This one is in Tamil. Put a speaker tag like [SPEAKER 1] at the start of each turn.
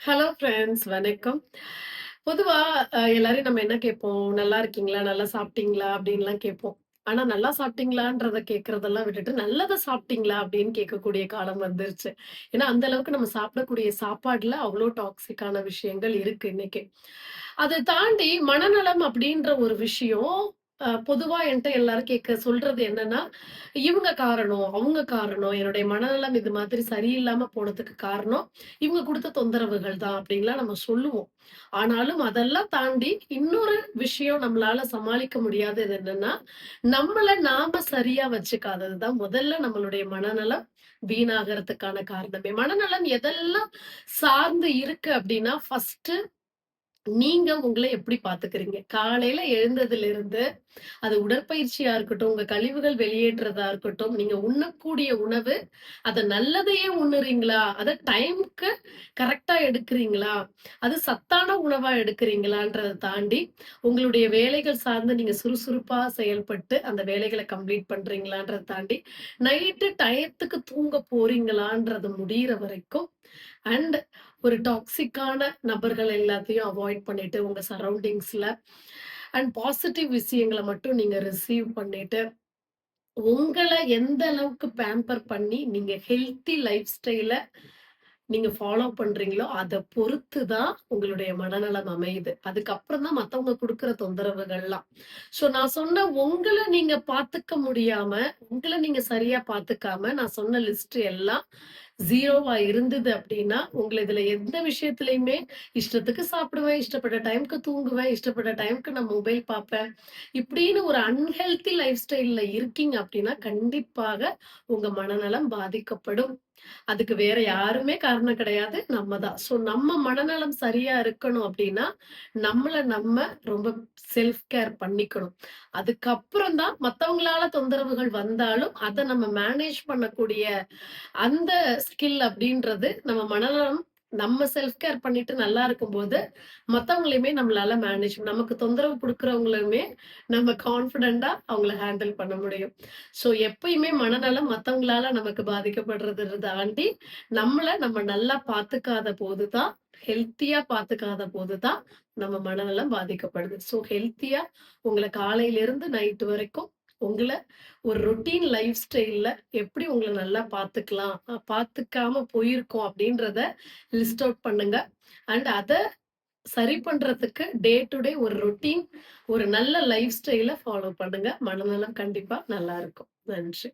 [SPEAKER 1] ஹலோ ஃப்ரெண்ட்ஸ் வணக்கம். பொதுவா எல்லாரையும் நம்ம என்ன கேட்போம்? "நல்லா இருக்கீங்களா? நல்லா சாப்பிட்டீங்களா?" அப்படின்லாம் கேட்போம். ஆனா, "நல்லா சாப்பிட்டீங்களான்றத" கேட்கறதெல்லாம் விட்டுட்டு, நல்லதை சாப்பிட்டீங்களா?" அப்படின்னு கேட்கக்கூடிய காலம் வந்துருச்சு. ஏன்னா, அந்த அளவுக்கு நம்ம சாப்பிடக்கூடிய சாப்பாடுல அவ்வளோ டாக்ஸிக்கான விஷயங்கள் இருக்கு இன்னைக்கு. அதை தாண்டி மனநலம் அப்படின்ற ஒரு விஷயம் பொதுவா என்கிட்ட எல்லாரும் கேட்க சொல்றது என்னன்னா, "இவங்க காரணம், அவங்க காரணம். என்னுடைய மனநலம் இது மாதிரி சரியில்லாம போனதுக்கு காரணம், இவங்க கொடுத்த தொந்தரவுகள் தான்." அப்படின்லாம் நம்ம சொல்லுவோம். ஆனாலும் அதெல்லாம் தாண்டி இன்னொரு விஷயம் நம்மளால சமாளிக்க முடியாதது என்னன்னா, நம்மள நாம சரியா வச்சுக்காதது தான் முதல்ல நம்மளுடைய மனநலம் வீணாகறதுக்கான காரணமே. மனநலம் எதெல்லாம் சார்ந்து இருக்கு அப்படின்னா, ஃபர்ஸ்ட் நீங்க உங்களை எப்படி பாத்துக்கிறீங்க காலையில எழுந்ததுல இருந்து அது உடற்பயிற்சியா இருக்கட்டும், உங்க கழிவுகள் வெளியேற்றதா இருக்கட்டும், நீங்க உண்ணக்கூடிய உணவு, அத நல்லதையே உண்ணுறீங்களா? அத டைம்க்கு கரெக்டா எடுக்கிறீங்களா? அது சத்தான உணவா எடுக்கிறீங்களான்றதை தாண்டி, உங்களுடைய வேலைகள் சார்ந்து நீங்க சுறுசுறுப்பா செயல்பட்டு, அந்த வேலைகளை கம்ப்ளீட் பண்றீங்களான்றதை தாண்டி, நைட்டு டயத்துக்கு தூங்க போறீங்களான்றது முடியிற வரைக்கும், அண்ட் ஒரு டாக்ஸிக்கான நபர்கள் எல்லாத்தையும் அவாய்ட் பண்ணிட்டு, உங்க சரௌண்டிங்ஸ்ல அண்ட் பாசிட்டிவ் விஷயங்கள மட்டும் நீங்க ரிசீவ் பண்ணிட்டு, உங்கள எந்த அளவுக்கு பேம்பர் பண்ணி, நீங்க ஹெல்த்தி லைஃப் ஸ்டைல நீங்க ஃபாலோ பண்றீங்களோ, அதை பொறுத்து தான் உங்களுடைய மனநலம் அமையுது. அதுக்கப்புறம் தான் மத்தவங்க கொடுக்குற தொந்தரவுகள்லாம். ஸோ நான் சொன்ன உங்கள நீங்க பாத்துக்க முடியாம, உங்களை நீங்க சரியா பாத்துக்காம, நான் சொன்ன லிஸ்ட் எல்லாம் ஜீரோவா இருந்தது அப்படின்னா உங்கள இதுல எந்த விஷயத்திலயுமே இஷ்டத்துக்கு சாப்பிடுவேன், இஷ்டப்பட்ட டைம்க்கு தூங்குவேன், இஷ்டப்பட்ட டைம்க்கு நான் மொபைல் பாப்பேன். இப்படின்னு ஒரு அன்ஹெல்த்தி லைஃப் ஸ்டைல்ல இருக்கீங்க அப்படின்னா கண்டிப்பாக உங்க மனநலம் பாதிக்கப்படும். அதுக்கு வேற யாருமே காரணம் கிடையாது. நம்ம தான். ஸோ நம்ம மனநலம் சரியா இருக்கணும் அப்படின்னா நம்மள நம்ம ரொம்ப செல்ஃப் கேர் பண்ணிக்கணும். அதுக்கப்புறம் தான் மத்தவங்களால தொந்தரவுகள் வந்தாலும், அத நம்ம மேனேஜ் பண்ணக்கூடிய அந்த ஸ்கில் அப்படின்றது நம்ம மனநலம் நம்ம செல்ஃப் கேர் பண்ணிட்டு நல்லா இருக்கும்போது, மத்தவங்களையுமே நம்மளால மேனேஜ் நமக்கு தொந்தரவு குடுக்குறவங்களுமே நம்ம கான்ஃபிடென்ட்டா அவங்கள ஹேண்டில் பண்ண முடியும். ஸோ எப்பயுமே மனநலம் மத்தவங்களால நமக்கு பாதிக்கப்படுறது தாண்டி, நம்மள நம்ம நல்லா பாத்துக்காத போது தான், ஹெல்த்தியா பாத்துக்காத போது தான், நம்ம மனநலம் பாதிக்கப்படுது. ஸோ ஹெல்த்தியா உங்கள காலையிலிருந்து நைட் வரைக்கும் உங்களை ஒரு ரொட்டீன் லைஃப் ஸ்டைல்ல எப்படி உங்களை நல்லா பார்த்துக்கலாம் பார்த்துக்காம போயிருக்கோம் அப்படின்றத லிஸ்ட் அவுட் பண்ணுங்க. அண்ட் அதை சரி பண்றதுக்கு டே டு டே ஒரு ரொட்டீன், ஒரு நல்ல லைஃப் ஸ்டைல ஃபாலோ பண்ணுங்க. மனநலம் கண்டிப்பா நல்லா இருக்கும். நன்றி.